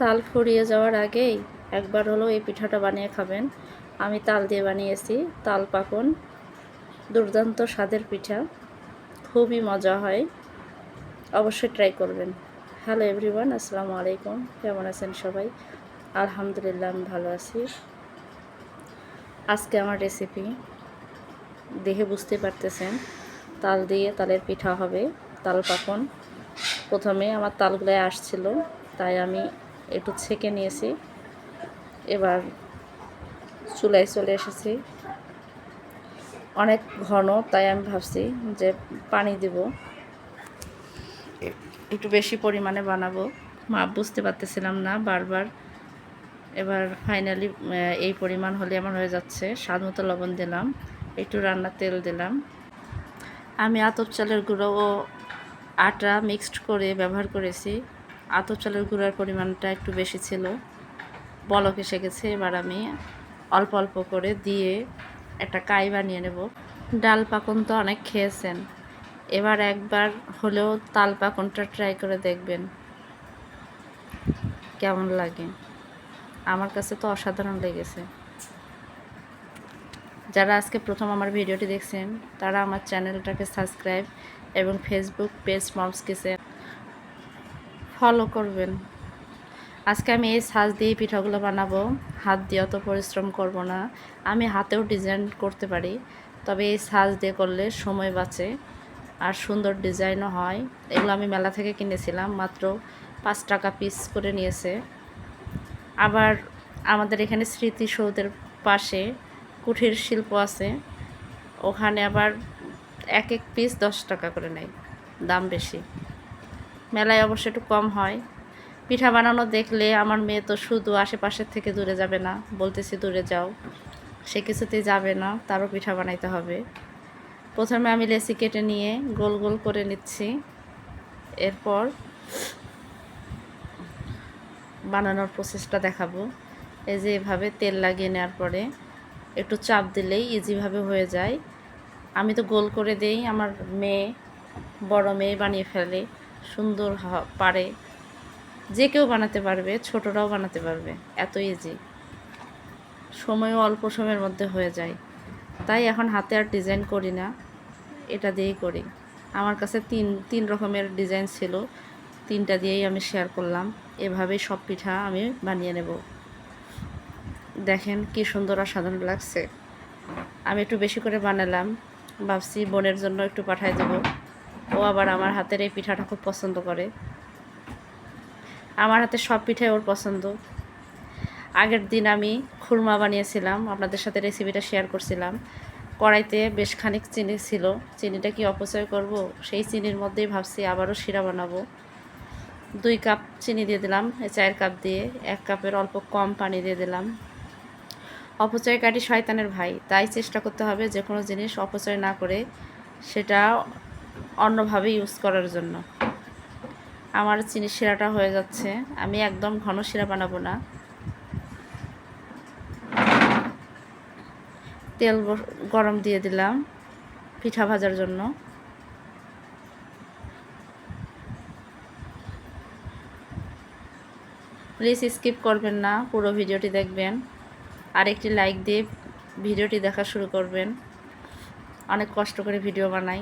তাল ফুরিয়ে যাওয়ার আগেই একবার হলো এই পিঠাটা বানিয়ে খাবেন। আমি তাল দিয়ে বানিয়েছি, তাল পাকন, দুর্দান্ত স্বাদের পিঠা, খুবই মজা হয়, অবশ্যই ট্রাই করবেন। হ্যালো এভরিওয়ান আসসালামু আলাইকুম, কেমন আছেন সবাই? আলহামদুলিল্লাহ, আমি ভালো আছি। আজকে আমার রেসিপি দেখে বুঝতে পারতেছেন, তাল দিয়ে তালের পিঠা হবে, তাল পাকন। প্রথমে আমার তালগুলো আসছিল, তাই আমি একটু ছেঁকে নিয়েছি। এবার চুলায় চলে এসেছি। অনেক ঘন, তাই আমি ভাবছি যে পানি দিব। একটু বেশি পরিমাণে বানাবো। মাপ বুঝতে পারতেছিলাম না বারবার। এবার ফাইনালি এই পরিমাণ হলে আমার হয়ে যাচ্ছে। স্বাদ মতো লবণ দিলাম, একটু রান্নার তেল দিলাম। আমি আতপ চালের গুঁড়ো ও আটা মিক্সড করে ব্যবহার করেছি। আতপ চালের গুঁড়ার পরিমাণটা একটু বেশি ছিল। বলক এসে গেছে, এবার আমি অল্প অল্প করে দিয়ে একটা কাই বানিয়ে নেব। ডাল পাকন তো অনেক খেয়েছেন। এবার একবার হলেও তাল পাকনটা ট্রাই করে দেখবেন। কেমন লাগে? আমার কাছে তো অসাধারণ লেগেছে। যারা আজকে প্রথম আমার ভিডিওটি দেখছেন, তারা আমার চ্যানেলটাকে সাবস্ক্রাইব এবং Facebook page mom's kitchen follow করবেন। আজকে আমি এই সাজ দিয়ে পিঠাগুলো বানাবো। হাত দিয়ে অত পরিশ্রম করব না। আমি হাতেও ডিজাইন করতে পারি, তবে এই সাজ দিয়ে করলে সময় বাঁচে আর সুন্দর ডিজাইনও হয়। এগুলো আমি মেলা থেকে কিনেছিলাম, মাত্র পাঁচ টাকা পিস করে নিয়েছে। আবার আমাদের এখানে স্মৃতিসৌধের পাশে কুঠির শিল্প আছে। ওখানে আবার এক এক পিস দশ টাকা করে নেয়, দাম বেশি। মেলায় অবশ্য একটু কম হয়। পিঠা বানানো দেখলে আমার মেয়ে তো শুধু আশেপাশের থেকে দূরে যাবে না, বলতেছি দূরে যাও। সে কিছুতেই যাবে না, তারও পিঠা বানাইতে হবে। প্রথমে আমি লেসি কেটে নিয়ে গোল গোল করে নিচ্ছি। এরপর বানানোর প্রসেসটা দেখাবো। এই যে এভাবে তেল লাগিয়ে নেওয়ার পরে একটু চাপ দিলেই ইজিভাবে হয়ে যায়। আমি তো গোল করে দেই, আমার মেয়ে, বড় মেয়ে বানিয়ে ফেলে। সুন্দর পারে। যে কেউ বানাতে পারবে, ছোটরাও বানাতে পারবে। এত ইজি সময়ও অল্প সময়ের মধ্যে হয়ে যায়। তাই এখন হাতে আর ডিজাইন করি না। এটা দিয়েই করি। আমার কাছে তিন তিন রকমের ডিজাইন ছিল। তিনটা দিয়েই আমি শেয়ার করলাম। এভাবেই সব পিঠা আমি বানিয়ে নেব। দেখেন কি সুন্দর আর সাধারণ লাগছে। আমি একটু বেশি করে বানালাম। ভাবছি বোনের জন্য একটু পাঠাই দেব। ও আবার আমার হাতের এই পিঠাটা খুব পছন্দ করে। আমার হাতে সব পিঠাই ওর পছন্দ। আগের দিন আমি খুরমা বানিয়েছিলাম, আপনাদের সাথে রেসিপিটা শেয়ার করছিলাম। কড়াইতে বেশ খানিক চিনি ছিল। চিনিটা কি অপচয় করব? সেই চিনির মধ্যেই ভাবছি আবারও শিরা বানাবো। দুই কাপ চিনি দিয়ে দিলাম চায়ের কাপ দিয়ে। এক কাপের অল্প কম পানি দিয়ে দিলাম। অপচয় কাটি শয়তানের ভাই, তাই চেষ্টা করতে হবে যে কোনো জিনিস অপচয় না করে সেটা অন্যভাবে ইউজ করার জন্য। আমার চিনি শিরাটা হয়ে যাচ্ছে। আমি একদম ঘন শিরা বানাবো না। তেল গরম দিয়ে দিলাম পিঠা ভাজার জন্য। প্লিজ স্কিপ করবেন না, পুরো ভিডিওটি দেখবেন। আর একটি লাইক দিয়ে ভিডিওটি দেখা শুরু করবেন। অনেক কষ্ট করে ভিডিও বানাই।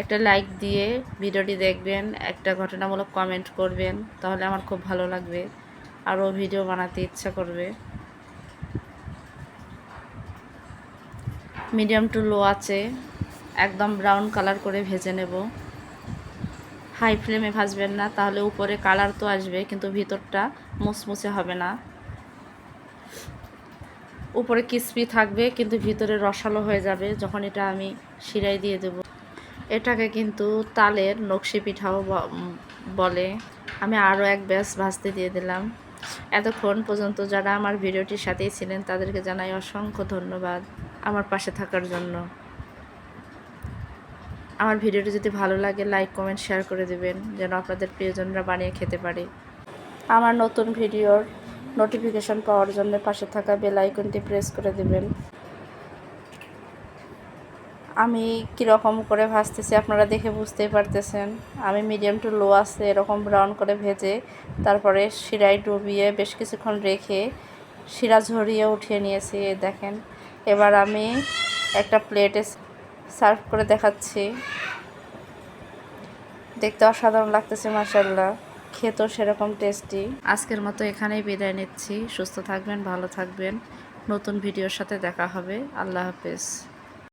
একটা লাইক দিয়ে ভিডিওটি দেখবেন, একটা ঘটনামূলক কমেন্ট করবেন, তাহলে আমার খুব ভালো লাগবে। আরও ভিডিও বানাতে ইচ্ছা করবে। মিডিয়াম টু লো আছে, একদম ব্রাউন কালার করে ভেজে নেব। হাই ফ্লেমে ভাজবেন না, তাহলে উপরে কালার তো আসবে, কিন্তু ভিতরটা মুচমুচে হবে না। উপরে কিসপি থাকবে, কিন্তু ভিতরে রসালো হয়ে যাবে, যখন এটা আমি শিরাই দিয়ে দেব। এটাকে কিন্তু তালের নকশি পিঠাও বলে। আমি আরও এক ব্যাস ভাজতে দিয়ে দিলাম। এতক্ষণ পর্যন্ত যারা আমার ভিডিওটির সাথেই ছিলেন, তাদেরকে জানাই অসংখ্য ধন্যবাদ আমার পাশে থাকার জন্য। আমার ভিডিওটি যদি ভালো লাগে, লাইক, কমেন্ট, শেয়ার করে দেবেন, যেন আপনাদের প্রিয়জনরা বানিয়ে খেতে পারে। আমার নতুন ভিডিওর নোটিফিকেশান পাওয়ার জন্য পাশে থাকা বেল আইকনটি প্রেস করে দেবেন। আমি কীরকম করে ভাজতেছি আপনারা দেখে বুঝতেই পারতেছেন। আমি মিডিয়াম টু লো আছে, এরকম ব্রাউন করে ভেজে, তারপরে শিরায় ডুবিয়ে বেশ কিছুক্ষণ রেখে শিরা ঝরিয়ে উঠিয়ে নিয়েছি দেখেন। এবার আমি একটা প্লেটে সার্ভ করে দেখাচ্ছি। দেখতে অসাধারণ লাগতেছে মাসাল্লাহ খেতেও সেরকম টেস্টি আজকের মতো এখানেই বিদায় নিচ্ছি। সুস্থ থাকবেন, ভালো থাকবেন। নতুন ভিডিওর সাথে দেখা হবে। আল্লাহ হাফেজ।